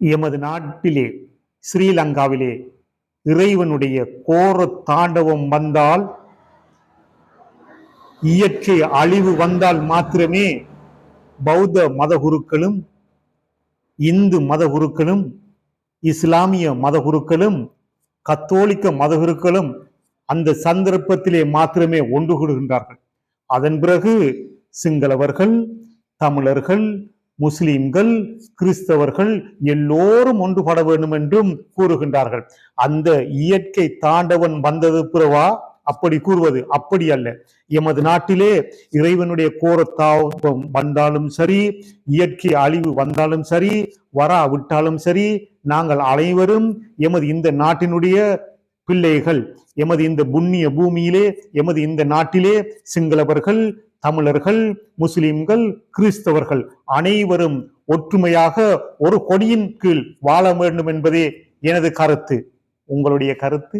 எமது நாட்டிலே ஸ்ரீலங்காவிலே இறைவனுடைய கோர தாண்டவம் வந்தால் இயற்கை அழிவு வந்தால் மாத்திரமே பௌத்த மதகுருக்களும் இந்து மதகுருக்களும் இஸ்லாமிய மதகுருக்களும் கத்தோலிக்க மதகுருக்களும் அந்த சந்தர்ப்பத்திலே மாத்திரமே ஒன்று கூடுகின்றார்கள். அதன் பிறகு சிங்களவர்கள் தமிழர்கள் முஸ்லிம்கள் கிறிஸ்தவர்கள் எல்லோரும் ஒன்றுபட வேண்டும் என்றும் கூறுகின்றார்கள். அந்த இயற்கை தாண்டவன் வந்தது பிறவா? அப்படி கூறுவது அப்படி அல்ல. எமது நாட்டிலே இறைவனுடைய கோரத்தாபம் வந்தாலும் சரி இயற்கை அழிவு வந்தாலும் சரி வரா விட்டாலும் சரி நாங்கள் அனைவரும் எமது இந்த நாட்டினுடைய பிள்ளைகள் எமது இந்த புண்ணிய பூமியிலே எமது இந்த நாட்டிலே சிங்களவர்கள் தமிழர்கள் முஸ்லிம்கள் கிறிஸ்தவர்கள் அனைவரும் ஒற்றுமையாக ஒரு கொடியின் கீழ் வாழ வேண்டும் என்பதே எனது கருத்து. உங்களுடைய கருத்து?